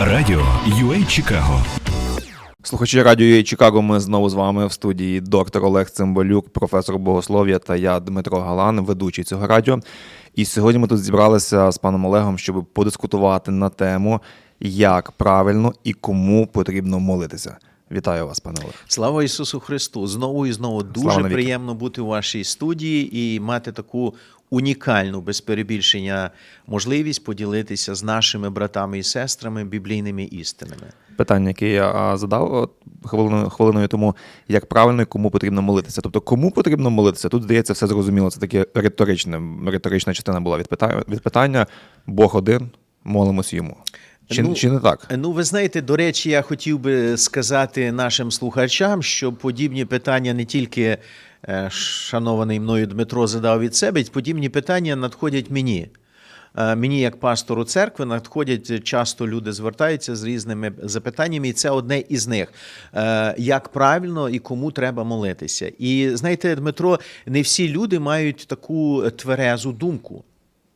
Радіо UA Чикаго Слухачі радіо UA Чикаго. Ми знову з вами в студії доктор Олег Цимбалюк, професор богослов'я та я Дмитро Галан, ведучий цього радіо. І сьогодні ми тут зібралися з паном Олегом, щоб подискутувати на тему, як правильно і кому потрібно молитися. Вітаю вас, пане Олег. Слава Ісусу Христу! Знову і знову дуже приємно бути у вашій студії і мати таку унікальну, без перебільшення, можливість поділитися з нашими братами і сестрами біблійними істинами. Питання, яке я задав от, хвилиною, хвилиною тому, як правильно і кому потрібно молитися. Тобто, кому потрібно молитися? Тут здається, все зрозуміло. Це таке риторичне, риторична частина була від питання, від питання Бог один, молимось йому. Чи, Ну, чи не так? Ну, ви знаєте, до речі, я хотів би сказати нашим слухачам, що подібні питання не тільки е, шанований мною Дмитро задав від себе, подібні питання надходять мені. Е, Мені, як пастору церкви, надходять часто люди звертаються з різними запитаннями, і це одне із них: Е, як правильно і кому треба молитися. І знаєте, Дмитро, не всі люди мають таку тверезу думку.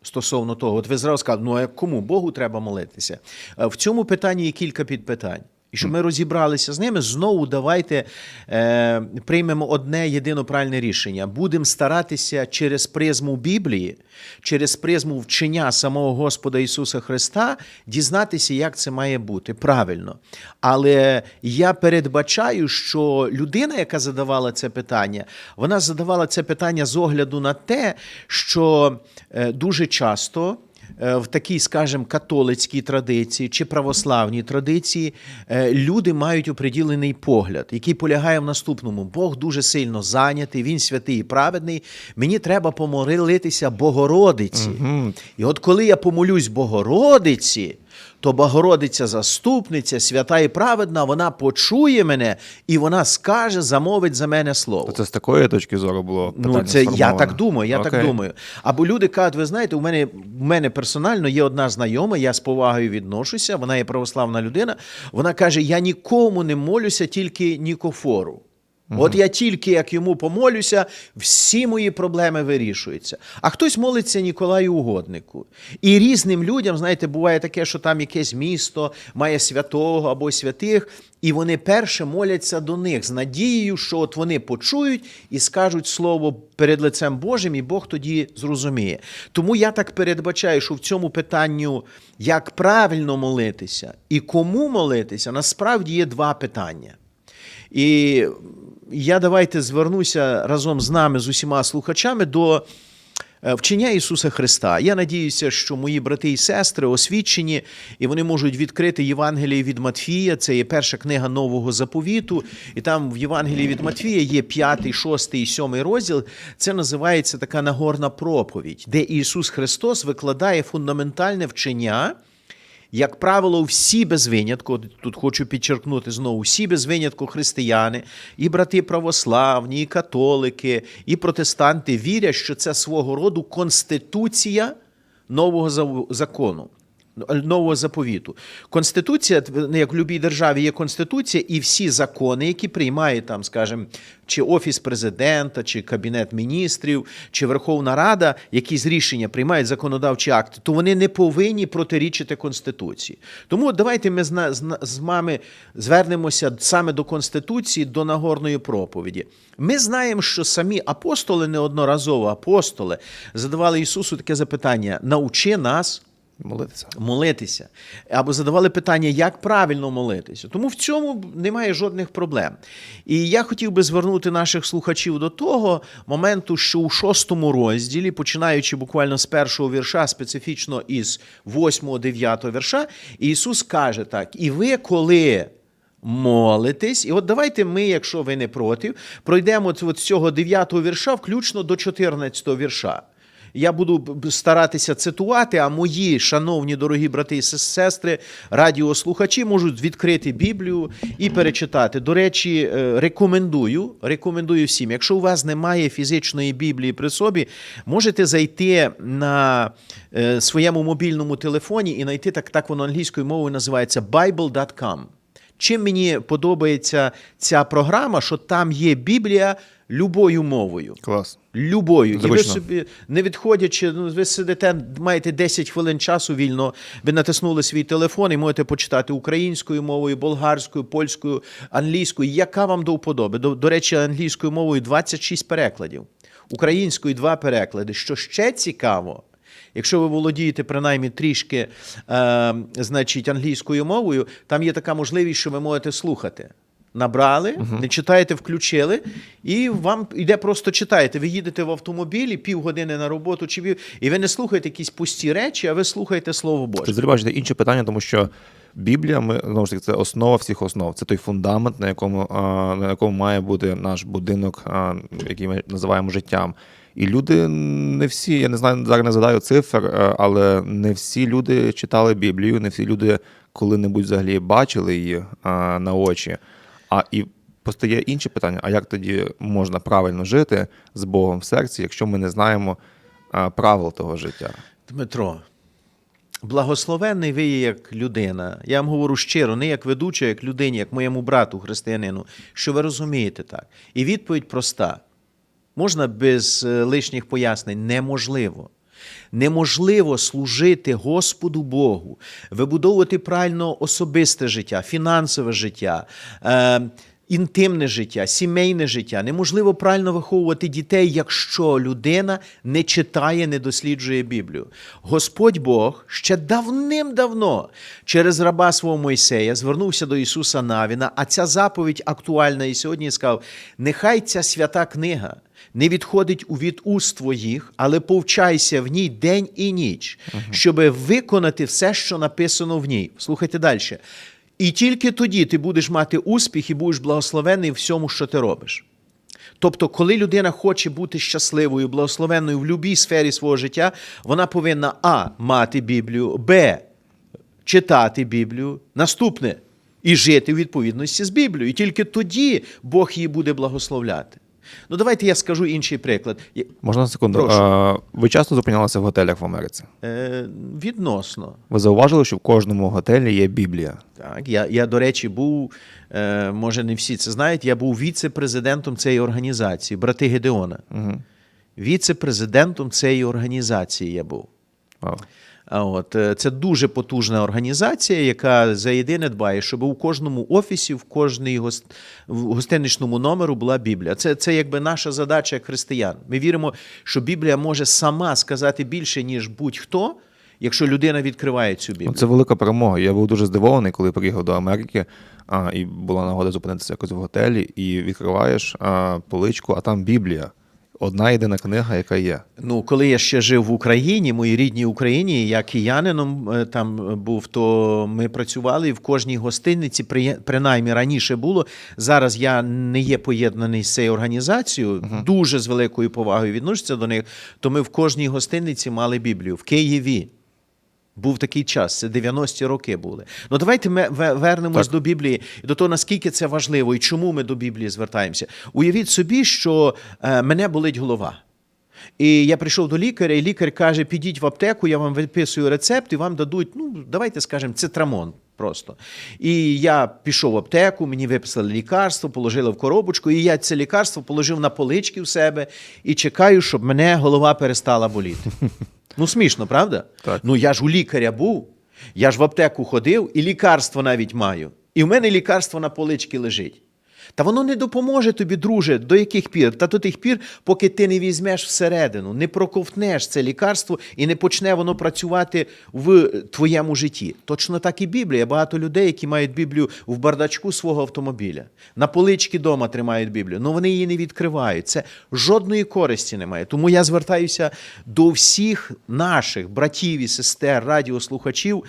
Стосовно того, от ви зразу сказали, ну а кому Богу треба молитися? Е, В цьому питанні є кілька підпитань. І щоб ми розібралися з ними, знову давайте е, приймемо одне єдино правильне рішення. Будемо старатися через призму Біблії, через призму вчення самого Господа Ісуса Христа дізнатися, як це має бути правильно. Але я передбачаю, що людина, яка задавала це питання, вона задавала це питання з огляду на те, що е, дуже часто в такій, скажімо, католицькій традиції чи православній традиції е, люди мають оприділений погляд, який полягає в наступному: Бог дуже сильно зайнятий, він святий і праведний. Мені треба помолитися Богородиці. І от коли я помолюсь Богородиці. То Богородиця заступниця, свята і праведна, вона почує мене і вона скаже, замовить за мене слово. То це з такої точки зору було питання Ну, це я так думаю, я Окей. так думаю. Або люди кажуть, ви знаєте, у мене, у мене персонально є одна знайома, я з повагою відношуся, вона є православна людина. Вона каже: я нікому не молюся, тільки Нікофору. От я тільки як йому помолюся, всі мої проблеми вирішуються. А хтось молиться Ніколаю Угоднику. І різним людям, знаєте, буває таке, що там якесь місто має святого або святих, і вони перше моляться до них з надією, що от вони почують і скажуть слово перед лицем Божим, і Бог тоді зрозуміє. Тому я так передбачаю, що в цьому питанню, як правильно молитися і кому молитися, насправді є два питання. І я давайте звернуся разом з нами, з усіма слухачами, до е, вчення Ісуса Христа. Я надіюся, що мої брати і сестри освічені, і вони можуть відкрити Євангеліє від Матфія. Це є перша книга Нового заповіту. І там в Євангелії від Матфія є п'ятий, шостий і сьомий розділ. Це називається така нагорна проповідь, де Ісус Христос викладає фундаментальне вчення. Як правило, всі без винятку, тут хочу підчеркнути знову, всі без винятку християни, і брати православні, і католики, і протестанти вірять, що це свого роду конституція нового закону. Нового заповіту. Конституція, як в будь-якій державі є конституція, і всі закони, які приймає там, скажімо, чи офіс президента, чи кабінет міністрів, чи Верховна Рада, якісь рішення приймають законодавчі акти, то вони не повинні протирічити Конституції. Тому давайте ми з вами звернемося саме до Конституції, до Нагорної проповіді. Ми знаємо, що самі апостоли неодноразово апостоли задавали Ісусу таке запитання: научи нас Молитися. молитися. Або задавали питання, як правильно молитися. Тому в цьому немає жодних проблем. І я хотів би звернути наших слухачів до того моменту, що у шостому розділі, починаючи буквально з першого вірша, специфічно із восьмого, дев'ятого вірша, Ісус каже так: і ви коли. Молитесь, і от давайте ми, якщо ви не проти, пройдемо з цього 9 вірша, включно до 14 вірша. Я буду старатися цитувати, а мої шановні дорогі брати і сестри, радіослухачі можуть відкрити Біблію і перечитати. До речі, е, рекомендую, рекомендую всім. Якщо у вас немає фізичної Біблії при собі, можете зайти на е, своєму мобільному телефоні і знайти так, так воно англійською мовою називається bible.com. Чим мені подобається ця програма, що там є Біблія любою мовою. Клас. Любою. І ви собі, не відходячи, ну, ви сидите, маєте 10 хвилин часу вільно, ви натиснули свій телефон і можете почитати українською мовою, болгарською, польською, англійською, яка вам до вподоби. До, до речі, англійською мовою 26 перекладів, українською 2 переклади. Що ще цікаво, Якщо ви володієте принаймні трішки е, значить, англійською мовою, там є така можливість, що ви можете слухати. Набрали, не читаєте, включили, і вам іде просто читаєте. Ви їдете в автомобілі півгодини на роботу, чи пів, і ви не слухаєте якісь пусті речі, а ви слухаєте Слово Боже. Це бачите інше питання, тому що Біблія, ми знову ж таки, це основа всіх основ. Це той фундамент, на якому, на якому має бути наш будинок, який ми називаємо життям. І люди не всі, я не знаю, зараз не згадаю цифр, е, але не всі люди читали Біблію, не всі люди коли-небудь взагалі бачили її на очі. А і постає інше питання: а як тоді можна правильно жити з Богом в серці, якщо ми не знаємо правил того життя? Дмитро, благословенний ви є як людина. Я вам говорю щиро, не як ведуча, як людині, як моєму брату, християнину, що ви розумієте так. І відповідь проста. Можна без е, лишніх пояснень? Неможливо. Неможливо служити Господу Богу, вибудовувати правильно особисте життя, фінансове життя, е, інтимне життя, сімейне життя. Неможливо правильно виховувати дітей, якщо людина не читає, не досліджує Біблію. Господь Бог ще давним-давно через раба свого Мойсея звернувся до Ісуса Навіна, а ця заповідь актуальна і сьогодні сказав: нехай ця свята книга не відходить у від уст твоїх, але повчайся в ній день і ніч, щоб виконати все, що написано в ній. Слухайте далі. І тільки тоді ти будеш мати успіх і будеш благословений всьому, що ти робиш. Тобто, коли людина хоче бути щасливою, благословенною в будь-якій сфері свого життя, вона повинна А. мати Біблію, Б. читати Біблію, наступне і жити у відповідності з Біблією. І тільки тоді Бог її буде благословляти. Ну, давайте я скажу інший приклад. Можна на секунду? Прошу. А, ви часто зупинялися в готелях в Америці? Е, відносно. Ви зауважили, що в кожному готелі є Біблія. Так, я, я, до речі, був, е, може, не всі це знають, я був віце-президентом цієї організації, брати Гедеона. Угу. Віце-президентом цієї організації я був. Вау. От е, це дуже потужна організація, яка за єдине дбає, щоб у кожному офісі, в кожній гост... в гостиничному номеру була Біблія. Це, це якби наша задача як християн. Ми віримо, що Біблія може сама сказати більше, ніж будь-хто, якщо людина відкриває цю Біблію. Ну, це велика перемога. Я був дуже здивований, коли приїхав до Америки, а, і була нагода зупинитися якось в готелі, і відкриваєш а, поличку, а там Біблія. Одна єдина книга, яка є. Ну, коли я ще жив в Україні, моїй рідній Україні, я киянином е, там був, то ми працювали і в кожній гостиниці, при- принаймні раніше було. Зараз я не є поєднаний з цією організацією, дуже з великою повагою відношуся до них. То ми в кожній гостиниці мали Біблію в Києві. Був такий час, це 90-ті роки були. Ну давайте ми вернемось Так. до Біблії і до того, наскільки це важливо і чому ми до Біблії звертаємося. Уявіть собі, що е, мене болить голова. І я прийшов до лікаря, і лікар каже: підіть в аптеку, я вам виписую рецепт, і вам дадуть, ну, давайте скажемо, цитрамон просто. І я пішов в аптеку, мені виписали лікарство, положили в коробочку, і я це лікарство положив на полички в себе і чекаю, щоб мене голова перестала боліти. Ну, смішно, правда? Так. Ну я ж у лікаря був, я ж в аптеку ходив, і лікарство навіть маю. І в мене лікарство на поличці лежить. Та воно не допоможе тобі, друже, до яких пір? Та до тих пір, поки ти не візьмеш всередину, не проковтнеш це лікарство і не почне воно працювати в твоєму житті. Точно так і Біблія. Багато людей, які мають Біблію в бардачку свого автомобіля, на поличці дома тримають Біблію, але вони її не відкривають. Це жодної користі немає. Тому я звертаюся до всіх наших братів і сестер, радіослухачів.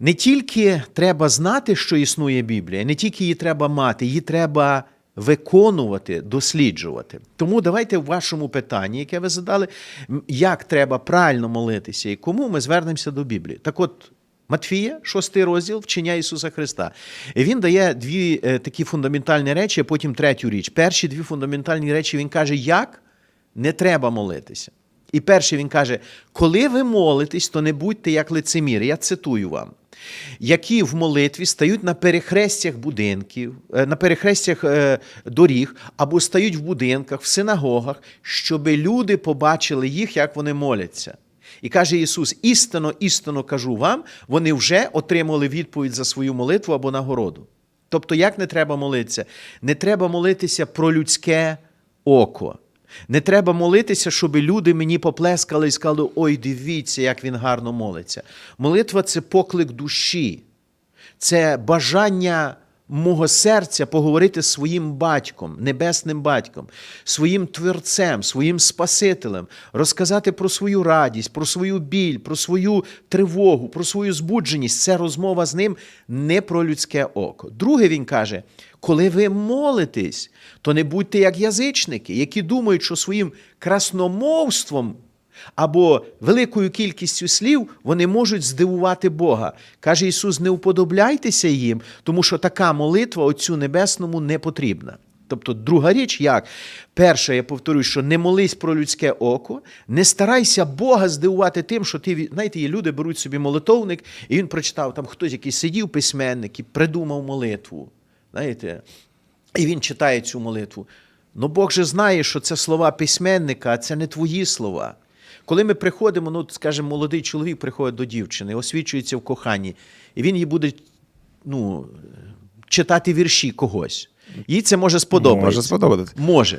Не тільки треба знати, що існує Біблія, не тільки її треба мати, її треба виконувати, досліджувати. Тому давайте в вашому питанні, яке ви задали, як треба правильно молитися і кому ми звернемося до Біблії. Так от. Матфія, шостий розділ, вчення Ісуса Христа. І Він дає дві е, такі фундаментальні речі, а потім третю річ. Перші дві фундаментальні речі він каже, як не треба молитися. І перше він каже: коли ви молитесь, то не будьте як лицеміри. Я цитую вам. Які в молитві стають на перехрестях будинків, е, на перехрестях е, доріг або стають в будинках, в синагогах, щоб люди побачили їх, як вони моляться. І каже Ісус: істинно, істинно кажу вам, вони вже отримали відповідь за свою молитву або нагороду. Тобто, як не треба молитися? Не треба молитися про людське око. Не треба молитися, щоб люди мені поплескали і сказали: ой, дивіться, як він гарно молиться. Молитва це поклик душі, це бажання мого серця поговорити з своїм батьком, небесним батьком, своїм творцем, своїм Спасителем, розказати про свою радість, про свою біль, про свою тривогу, про свою збудженість. Це розмова з ним не про людське око. Друге, він каже: коли ви молитесь, то не будьте як язичники, які думають, що своїм красномовством або великою кількістю слів вони можуть здивувати Бога. Каже Ісус: не уподобляйтеся їм, тому що така молитва Отцю Небесному не потрібна. Тобто, друга річ, як? Перша, я повторюю, що не молись про людське око, не старайся Бога здивувати тим, що ти знаєте, є люди беруть собі молитовник, і він прочитав, там хтось якийсь сидів письменник і придумав молитву. Знаєте, і він читає цю молитву. Ну Бог же знає, що це слова письменника, а це не твої слова. Коли ми приходимо, ну, скажімо, молодий чоловік приходить до дівчини, освічується в коханні, і він їй буде ну, читати вірші когось. Їй це може сподобатися. Може сподобатись. Може.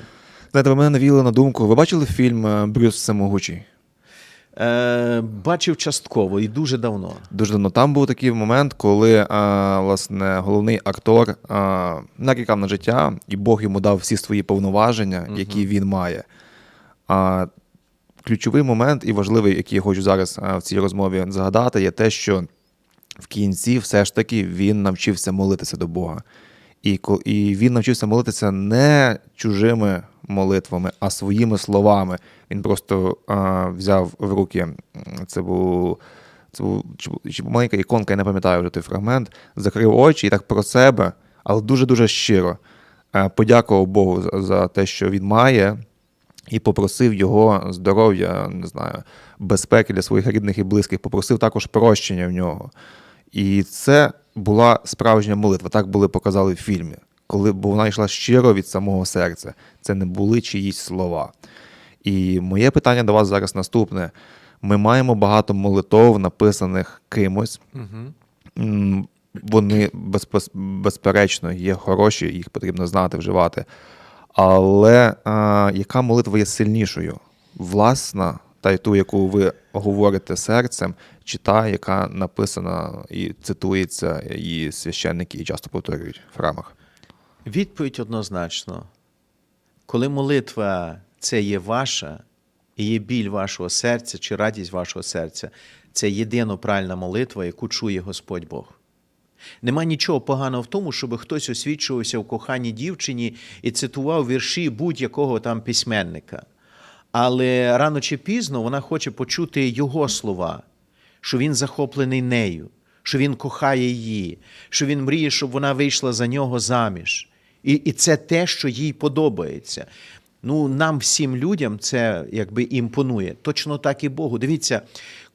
Знаєте, ви мене навіли на думку. Ви бачили фільм е, Брюс Всемогучий? Е, бачив частково і дуже давно. Дуже давно. Там був такий момент, коли а, власне головний актор а, нарікав на життя, і Бог йому дав всі свої повноваження, які він має. А, ключовий момент і важливий, який я хочу зараз в цій розмові згадати, є те, що в кінці все ж таки він навчився молитися до Бога. І, і він навчився молитися не чужими молитвами, а своїми словами. Він просто а, взяв в руки, це був, це був чи, маленька іконка, я не пам'ятаю вже той фрагмент, закрив очі і так про себе, але дуже-дуже щиро е, подякував Богу за те, що він має, і попросив його здоров'я, не знаю, безпеки для своїх рідних і близьких, попросив також прощення в нього. І це була справжня молитва. Так були показали в фільмі, коли бо вона йшла щиро від самого серця. Це не були чиїсь слова. І моє питання до вас зараз наступне: ми маємо багато молитов, написаних кимось. М, Вони безперечно є хороші, їх потрібно знати, вживати. Але а, яка молитва є сильнішою? Власна, та й ту, яку ви говорите серцем, чи та, яка написана і цитується, і священники і часто повторюють в храмах? Відповідь однозначно. Коли молитва це є ваша, і є біль вашого серця чи радість вашого серця, це єдино правильна молитва, яку чує Господь Бог. Нема нічого поганого в тому, щоб хтось освічувався в коханні дівчині і цитував вірші будь-якого там письменника. Але рано чи пізно вона хоче почути його слова, що він захоплений нею, що він кохає її, що він мріє, щоб вона вийшла за нього заміж. І, і це те, що їй подобається. Ну, нам всім людям це якби імпонує. Точно так і Богу. Дивіться,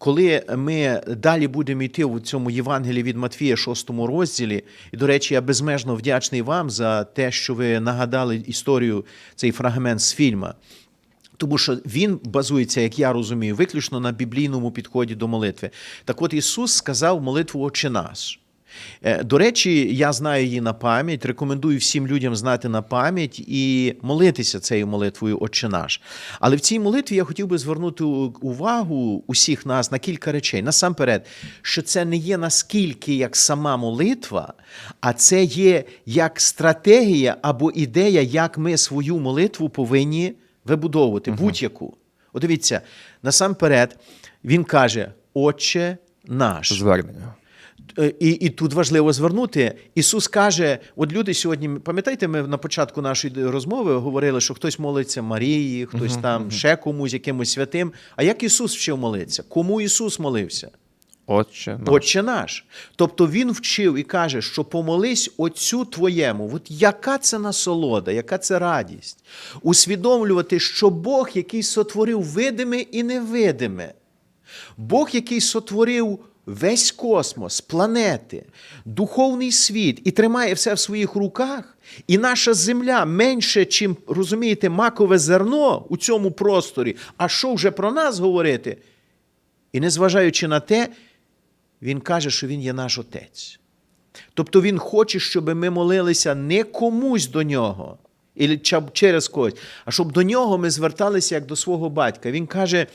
коли ми далі будемо йти в цьому Євангелії від Матвія, 6 розділі, і, до речі, я безмежно вдячний вам за те, що ви нагадали історію, цей фрагмент з фільма. Тому що він базується, як я розумію, виключно на біблійному підході до молитви. Так от Ісус сказав молитву «Отче наш». Е, До речі, я знаю її на пам'ять, рекомендую всім людям знати на пам'ять і молитися цією молитвою «Отче наш». Але в цій молитві я хотів би звернути увагу усіх нас на кілька речей. Насамперед, що це не є наскільки як сама молитва, а це є як стратегія або ідея, як ми свою молитву повинні вибудовувати, будь-яку. От дивіться, насамперед, він каже: Отче наш. Звернення. Е, І, і тут важливо звернути. Ісус каже: от люди сьогодні, пам'ятаєте, ми на початку нашої розмови говорили, що хтось молиться Марії, хтось там ще комусь, якимось святим. А як Ісус вчив молитися? Кому Ісус молився? Отче, наш. Отче наш. Тобто Він вчив і каже, що помолись Отцю Твоєму. От яка це насолода, яка це радість? Усвідомлювати, що Бог, який сотворив видиме і невидиме, Бог, який сотворив весь космос, планети, духовний світ і тримає все в своїх руках, і наша земля менше, чим, розумієте, макове зерно у цьому просторі. А що вже про нас говорити? І незважаючи на те, він каже, що він є наш отець. Тобто він хоче, щоб ми молилися не комусь до нього, через когось, а щоб до нього ми зверталися як до свого батька. Він каже.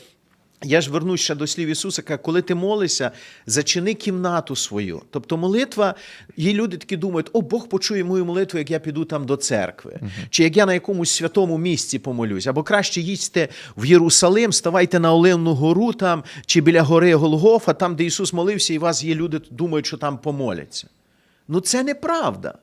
Я ж вернусь ще до слів Ісуса, каже, коли ти молишся, зачини кімнату свою. Тобто молитва, є люди такі думають, о, Бог почує мою молитву, як я піду там до церкви, чи як я на якомусь святому місці помолюсь, або краще їдьте в Єрусалим, ставайте на Оливну гору там, чи біля гори Голгофа, там, де Ісус молився, і у вас є люди, думають, що там помоляться. Ну це неправда.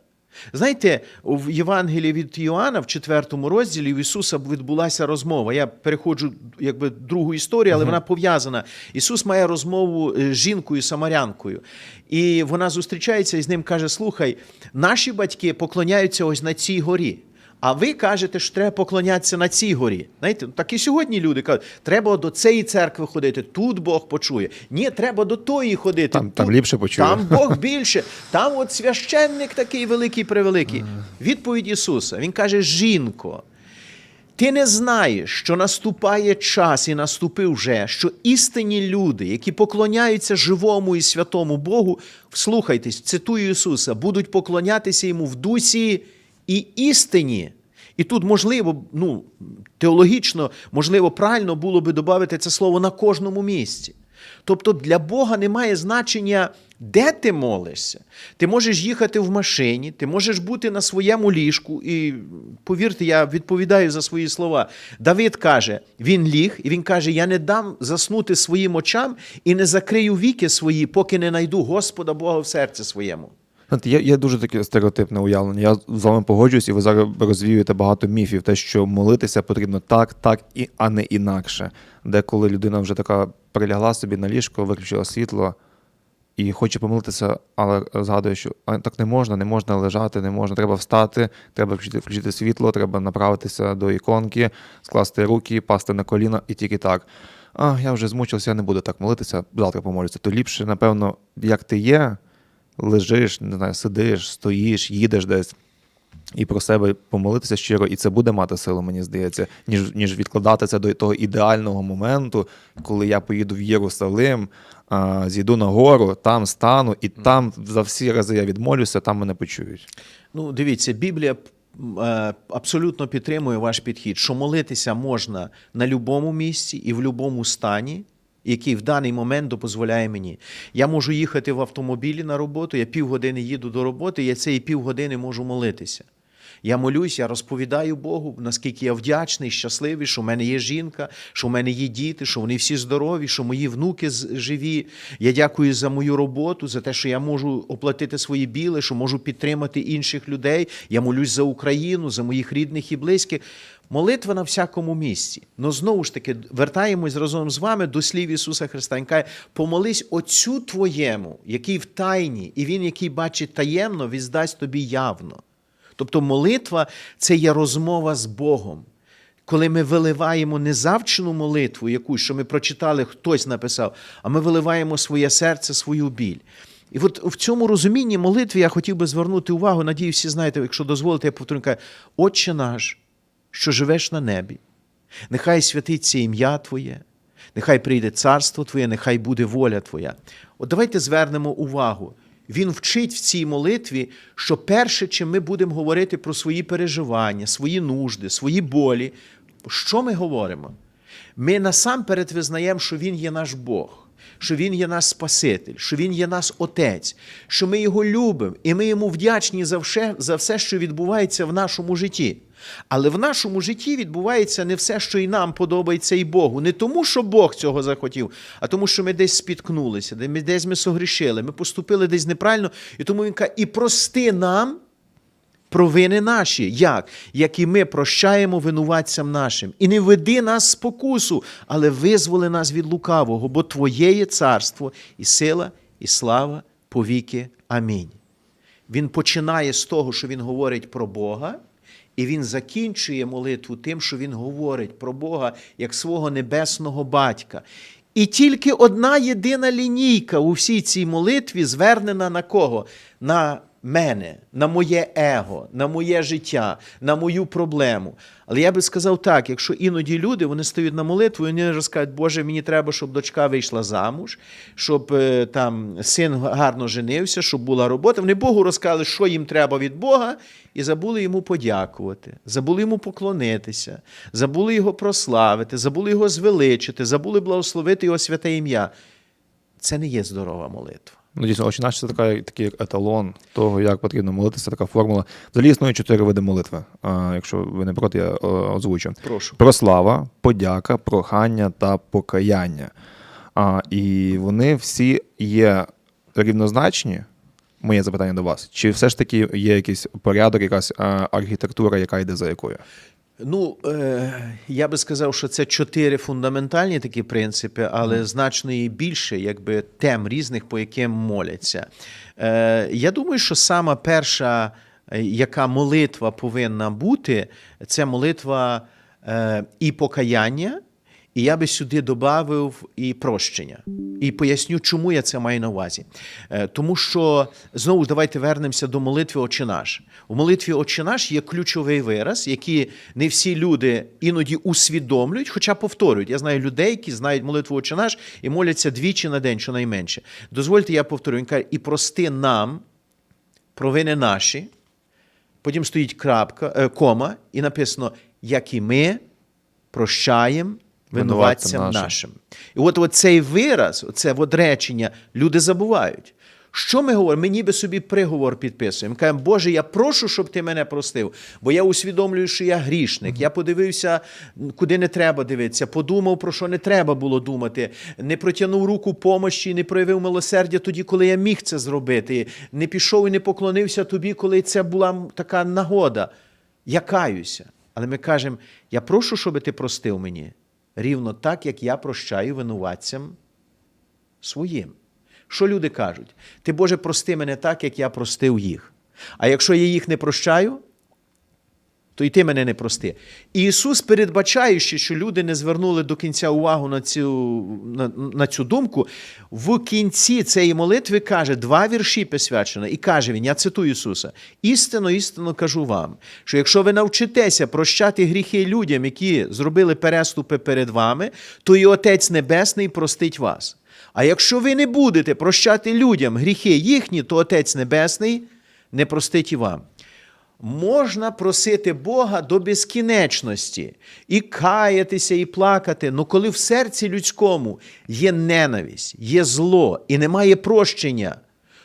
Знаєте, в Євангелії від Йоанна, в четвертому розділі в Ісуса відбулася розмова. Я переходжу якби другу історію, але вона пов'язана. Ісус має розмову е, з жінкою самарянкою, і вона зустрічається і з ним каже: Слухай, наші батьки поклоняються ось на цій горі. А ви кажете, що треба поклонятися на цій горі. Знаєте, так і сьогодні люди кажуть, треба до цієї церкви ходити, тут Бог почує. Ні, треба до тої ходити. Там- там ліпше почує. Там Бог більше. Там от священник такий великий превеликий. Відповідь Ісуса. Він каже: Жінко, ти не знаєш, що наступає час і наступив вже, що істинні люди, які поклоняються живому і святому Богу, вслухайтесь, цитую Ісуса, будуть поклонятися йому в дусі і істині. І тут можливо, ну, теологічно, можливо, правильно було би додати це слово на кожному місці. Тобто для Бога немає значення, де ти молишся. Ти можеш їхати в машині, ти можеш бути на своєму ліжку. І повірте, я відповідаю за свої слова. Давид каже: він ліг, і він каже: Я не дам заснути своїм очам і не закрию віки свої, поки не найду Господа Бога в серці своєму. Є, є дуже таке стереотипне уявлення. Я з вами погоджуюсь, і ви зараз розвіюєте багато міфів. Те, що молитися потрібно так, так, і, а не інакше. Деколи людина вже така прилягла собі на ліжко, виключила світло і хоче помолитися, але згадує, що «А, так не можна, не можна лежати, не можна. Треба встати, треба включити, включити світло, треба направитися до іконки, скласти руки, пасти на коліна і тільки так. А, я вже змучився, я не буду так молитися, завтра помолюся. То ліпше, напевно, як ти є, лежиш, не знаю, сидиш, стоїш, їдеш десь. І про себе помолитися щиро, і це буде мати силу, мені здається, ніж, ніж відкладати це до того ідеального моменту, коли я поїду в Єрусалим, а, зійду на гору, там стану, і там за всі рази я відмолюся, там мене почують. Ну, дивіться, Біблія е, абсолютно підтримує ваш підхід, що молитися можна на будь-якому місці і в будь-якому стані, який в даний момент дозволяє мені. Я можу їхати в автомобілі на роботу, я півгодини їду до роботи, я цієї півгодини можу молитися. Я молюсь, я розповідаю Богу, наскільки я вдячний, щасливий, що в мене є жінка, що в мене є діти, що вони всі здорові, що мої внуки живі. Я дякую за мою роботу, за те, що я можу оплатити свої біли, що можу підтримати інших людей. Я молюсь за Україну, за моїх рідних і близьких. Молитва на всякому місці. Но знову ж таки, вертаємось разом з вами до слів Ісуса Христа. Він каже, помолись Отцю Твоєму, який в тайні, і Він, який бачить таємно, віддасть тобі явно. Тобто молитва це є розмова з Богом. Коли ми виливаємо не завчену молитву, якусь, що ми прочитали, хтось написав, а ми виливаємо своє серце, свою біль. І от в цьому розумінні молитви я хотів би звернути увагу, надію, всі знаєте, якщо дозволите, я повторю, кажу, Отче наш, що живеш на небі, нехай святиться ім'я Твоє, нехай прийде царство Твоє, нехай буде воля Твоя. От давайте звернемо увагу. Він вчить в цій молитві, що перше, чим ми будемо говорити про свої переживання, свої нужди, свої болі, що ми говоримо? Ми насамперед визнаємо, що Він є наш Бог, що Він є наш Спаситель, що Він є наш Отець, що ми Його любимо, і ми йому вдячні за все, за все, що відбувається в нашому житті. Але в нашому житті відбувається не все, що і нам подобається, і Богу. Не тому, що Бог цього захотів, а тому, що ми десь спіткнулися, де ми десь ми согрішили, ми поступили десь неправильно. І тому він каже, і прости нам провини наші. Як? Як і ми прощаємо винуватцям нашим. І не веди нас спокусу, але визволи нас від лукавого, бо Твоє є царство, і сила, і слава повіки. Амінь. Він починає з того, що він говорить про Бога, і він закінчує молитву тим, що він говорить про Бога як свого небесного батька. І тільки одна єдина лінійка у всій цій молитві звернена на кого? На мене, на моє его, на моє життя, на мою проблему. Але я би сказав так: якщо іноді люди вони стають на молитву, і вони розкажуть, Боже, мені треба, щоб дочка вийшла замуж, щоб е, там син гарно женився, щоб була робота. Вони Богу розказали, що їм треба від Бога, і забули йому подякувати, забули йому поклонитися, забули його прославити, забули його звеличити, забули благословити його святе ім'я. Це не є здорова молитва. Ну, дійсно, очі наш це така, такий еталон того, як потрібно молитися, така формула. Взагалі існує чотири види молитви. А, якщо ви не проти, я озвучу. Прошу. Прослава, подяка, прохання та покаяння. А, і вони всі є рівнозначні. Моє запитання до вас. Чи все ж таки є якийсь порядок, якась архітектура, яка йде за якою? Ну, е, я би сказав, що це чотири фундаментальні такі принципи, але значно і більше якби, тем різних, по яким моляться. Е, я думаю, що сама перша, е, яка молитва повинна бути, це молитва і покаяння, і я би сюди додав і прощення. І поясню, чому я це маю на увазі. Е, Тому що знову ж давайте вернемося до молитви «Отче наш». У молитві «Отче наш» є ключовий вираз, який не всі люди іноді усвідомлюють, хоча повторюють. Я знаю людей, які знають молитву «Отче наш» і моляться двічі на день, щонайменше. Дозвольте, я повторю. Він каже, і прости нам провини наші. Потім стоїть крапка, е, кома, і написано, як і ми прощаємо Винуватцям нашим. нашим. І от, от цей вираз, це от речення, люди забувають. Що ми говоримо? Ми ніби собі приговор підписуємо. Ми кажемо, Боже, я прошу, щоб ти мене простив, бо я усвідомлюю, що я грішник. Я подивився, куди не треба дивитися, подумав, про що не треба було думати, не протягнув руку помощі, не проявив милосердя тоді, коли я міг це зробити, не пішов і не поклонився тобі, коли це була така нагода. Я каюся. Але ми кажемо, я прошу, щоб ти простив мені рівно так, як я прощаю винуватцям своїм. Що люди кажуть? Ти, Боже, прости мене так, як я простив їх. А якщо я їх не прощаю, то й ти мене не прости. І Ісус, передбачаючи, що люди не звернули до кінця увагу на цю, на, на цю думку, в кінці цієї молитви каже два вірші посвячено, і каже він: я цитую Ісуса: істинно, істинно кажу вам, що якщо ви навчитеся прощати гріхи людям, які зробили переступи перед вами, то і Отець Небесний простить вас. А якщо ви не будете прощати людям гріхи їхні, то Отець Небесний не простить і вам. Можна просити Бога до безкінечності і каятися, і плакати. але коли в серці людському є ненависть, є зло і немає прощення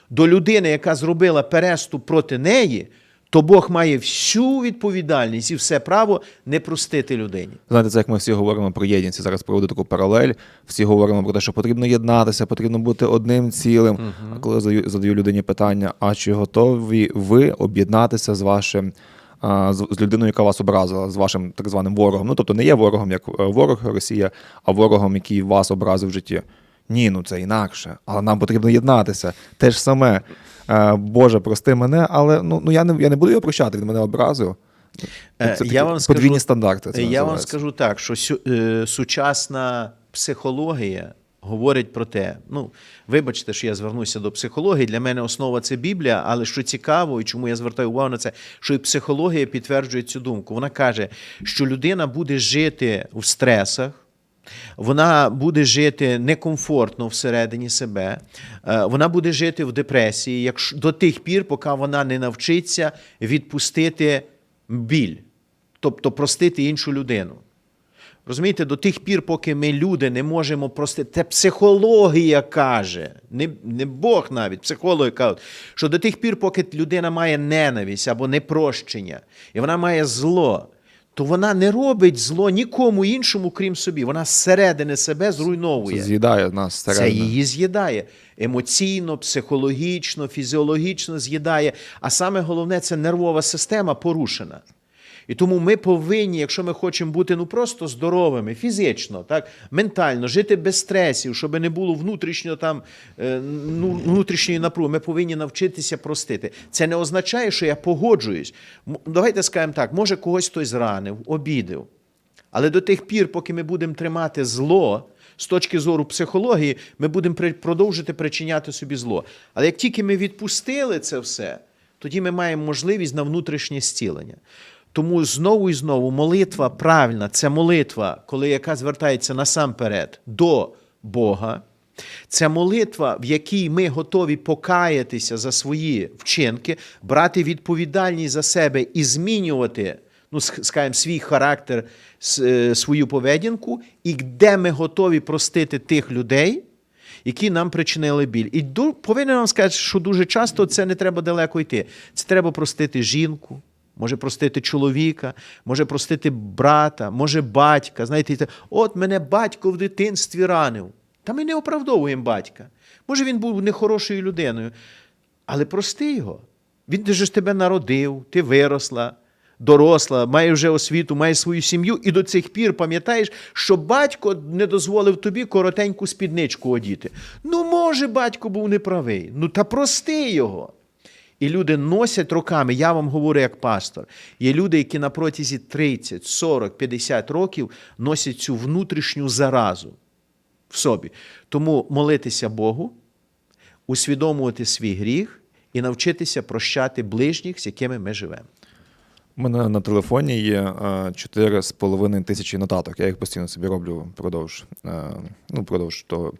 до людини, яка зробила переступ проти неї, то Бог має всю відповідальність і все право не простити людині. Знаєте, це як ми всі говоримо про єдність. Зараз проведу таку паралель. Всі говоримо про те, що потрібно єднатися, потрібно бути одним цілим. А коли задаю, задаю людині питання: а чи готові ви об'єднатися з вашим? З з людиною, яка вас образила, з вашим так званим ворогом. Ну, тобто не є ворогом, як е, ворог Росія, а ворогом, який вас образив в житті. Ні, ну це інакше. Але нам потрібно єднатися. Те ж саме. Е, Боже, прости мене, але ну, ну я не я не буду його прощати, він мене образив. Е, Це такі я вам подвійні скажу, стандарти. Це я вам скажу так, що сю, е, сучасна психологія говорить про те. Ну, вибачте, що я звернуся до психології. Для мене основа це Біблія, але що цікаво, і чому я звертаю увагу на це, що і психологія підтверджує цю думку. Вона каже, що людина буде жити в стресах. Вона буде жити некомфортно всередині себе, е, вона буде жити в депресії, якщо до тих пір, поки вона не навчиться відпустити біль, тобто простити іншу людину. Розумієте, до тих пір, поки ми люди не можемо простити, це психологія каже, не, не Бог навіть, психологи кажуть, що до тих пір, поки людина має ненависть або непрощення, і вона має зло, то вона не робить зло нікому іншому, крім собі. Вона зсередини себе зруйновує. Це з'їдає нас Це її з'їдає емоційно, психологічно, фізіологічно з'їдає. А саме головне, це нервова система порушена. І тому ми повинні, якщо ми хочемо бути ну просто здоровими, фізично, так, ментально, жити без стресів, щоб не було внутрішньо там е, ну, внутрішньої напруги, ми повинні навчитися простити. Це не означає, що я погоджуюсь. Давайте скажемо так, може когось хтось зранив, обідав. Але до тих пір, поки ми будемо тримати зло з точки зору психології, ми будемо продовжувати причиняти собі зло. Але як тільки ми відпустили це все, тоді ми маємо можливість на внутрішнє зцілення. Тому знову і знову молитва правильна це молитва, коли яка звертається насамперед до Бога. Це молитва, в якій ми готові покаятися за свої вчинки, брати відповідальність за себе і змінювати, ну, скажімо, свій характер, е, свою поведінку, і де ми готові простити тих людей, які нам причинили біль. І повинен вам сказати, що дуже часто це не треба далеко йти. Це треба простити жінку. Може простити чоловіка, може простити брата, може батька. Знаєте, от мене батько в дитинстві ранив. Та ми не оправдовуємо батька. Може, він був нехорошою людиною. Але прости його. Він ж тебе народив, ти виросла, доросла, має вже освіту, має свою сім'ю, і до цих пір пам'ятаєш, що батько не дозволив тобі коротеньку спідничку одіти. Ну, може, батько був неправий. Ну та прости його. І люди носять роками, я вам говорю як пастор. Є люди, які на протязі 30, 40, 50 років носять цю внутрішню заразу в собі. Тому молитися Богу, усвідомувати свій гріх і навчитися прощати ближніх, з якими ми живемо. У мене на телефоні є е, 4,5 тисячі нотаток. Я їх постійно собі роблю впродовж, е, ну, впродовж того,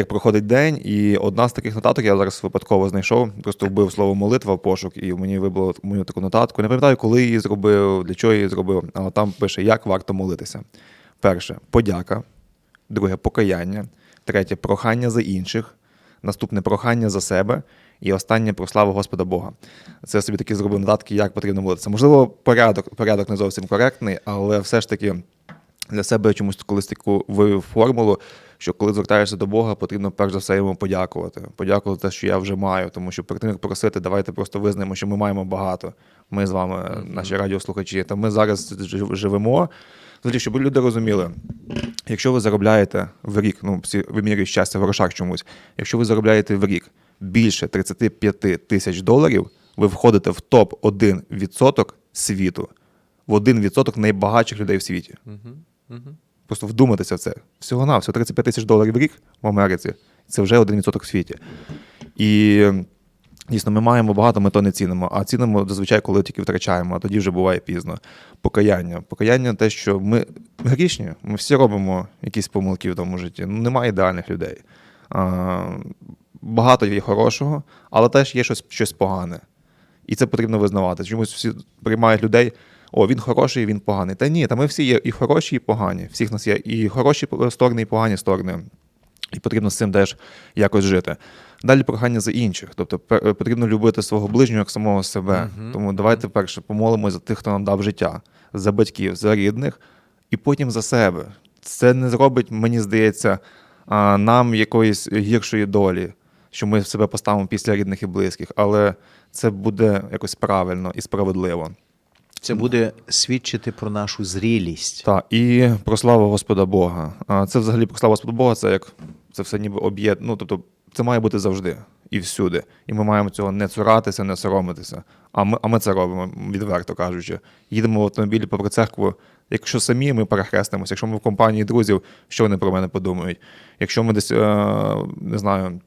як проходить день. І одна з таких нотаток я зараз випадково знайшов, просто вбив слово молитва в пошук, і мені вибило мою таку нотатку. Не пам'ятаю, коли її зробив, для чого її зробив, але там пише, як варто молитися. Перше подяка, друге покаяння, третє прохання за інших, наступне прохання за себе. І останнє про славу Господа Бога. Це собі такі зробив нотатки, як потрібно молитися. Можливо, порядок, порядок не зовсім коректний, але все ж таки для себе я чомусь колись таку вивів формулу, що коли звертаєшся до Бога, потрібно перш за все йому подякувати. Подякувати те, що я вже маю. Тому що перед тим, як просити, давайте просто визнаємо, що ми маємо багато. Ми з вами, наші радіослухачі, та ми зараз жив- живемо. Взагалі, щоб люди розуміли, якщо ви заробляєте в рік, ну всі вимірюють щастя в грошах чомусь, якщо ви заробляєте в рік більше 35 тисяч доларів, ви входите в топ 1% світу, в 1% найбагатших людей в світі. Просто вдуматися в це. Всього на всього 35 тисяч доларів в рік в Америці. Це вже 1% в світі. І дійсно, ми маємо багато, ми то не цінимо, а цінимо зазвичай, коли тільки втрачаємо, а тоді вже буває пізно. Покаяння. Покаяння те, що ми грішні, ми всі робимо якісь помилки в тому житті. Ну, немає ідеальних людей. А, багато є хорошого, але теж є щось, щось погане. І це потрібно визнавати. Чомусь всі приймають людей. О, він хороший, він поганий. Та ні, та ми всі є і хороші, і погані. Всіх нас є і хороші сторони, і погані сторони. І потрібно з цим теж якось жити. Далі прохання за інших. Тобто потрібно любити свого ближнього як самого себе. Тому давайте перше помолимося за тих, хто нам дав життя, за батьків, за рідних, і потім за себе. Це не зробить, мені здається, нам якоїсь гіршої долі, що ми себе поставимо після рідних і близьких, але це буде якось правильно і справедливо. Це буде свідчити про нашу зрілість. Так, і про славу Господа Бога. Це взагалі про славу Господа Бога, це як це все ніби об'єд. Ну, тобто, це має бути завжди і всюди. І ми маємо цього не цуратися, не соромитися. А ми, а ми це робимо, відверто кажучи. Їдемо в автомобілі попри церкву. Якщо самі ми перехрестимося, якщо ми в компанії друзів, що вони про мене подумають? Якщо ми десь, е, не знаю,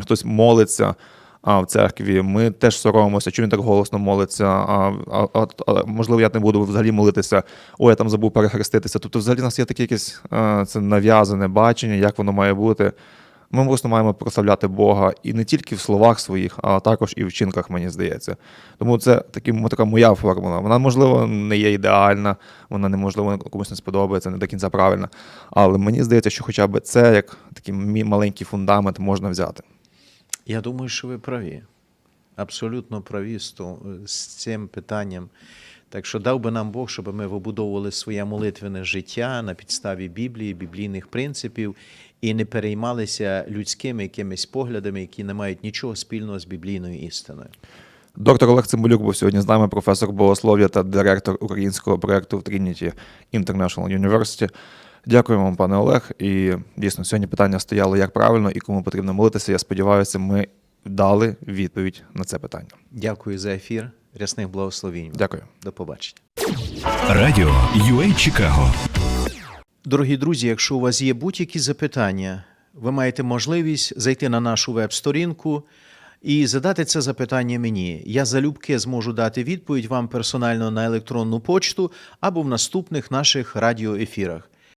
хтось молиться а, в церкві, ми теж соромимося, чи він так голосно молиться, а, а, а, а можливо, я не буду взагалі молитися, ой, я там забув перехреститися. Тобто, взагалі, у нас є таке якесь а, це нав'язане бачення, як воно має бути. Ми просто маємо прославляти Бога і не тільки в словах своїх, а також і в вчинках, мені здається. Тому це такі, така моя формула. Вона, можливо, не є ідеальна, вона неможливо комусь не сподобається, не до кінця правильна. Але мені здається, що хоча б це як такий маленький фундамент можна взяти. Я думаю, що ви праві. Абсолютно праві з, цим питанням. Так що дав би нам Бог, щоб ми вибудовували своє молитвене життя на підставі Біблії, біблійних принципів і не переймалися людськими якимись поглядами, які не мають нічого спільного з біблійною істиною. Доктор Олег Цимбалюк був сьогодні з нами, професор богослов'я та директор українського проєкту в Trinity International University. Дякуємо вам, пане Олег. І дійсно, сьогодні питання стояло як правильно і кому потрібно молитися. Я сподіваюся, ми дали відповідь на це питання. Дякую за ефір. Рясних благословінь. Дякую. До побачення. Радіо UA Чикаго Дорогі друзі, якщо у вас є будь-які запитання, ви маєте можливість зайти на нашу веб-сторінку і задати це запитання мені. Я залюбки зможу дати відповідь вам персонально на електронну почту або в наступних наших радіоефірах.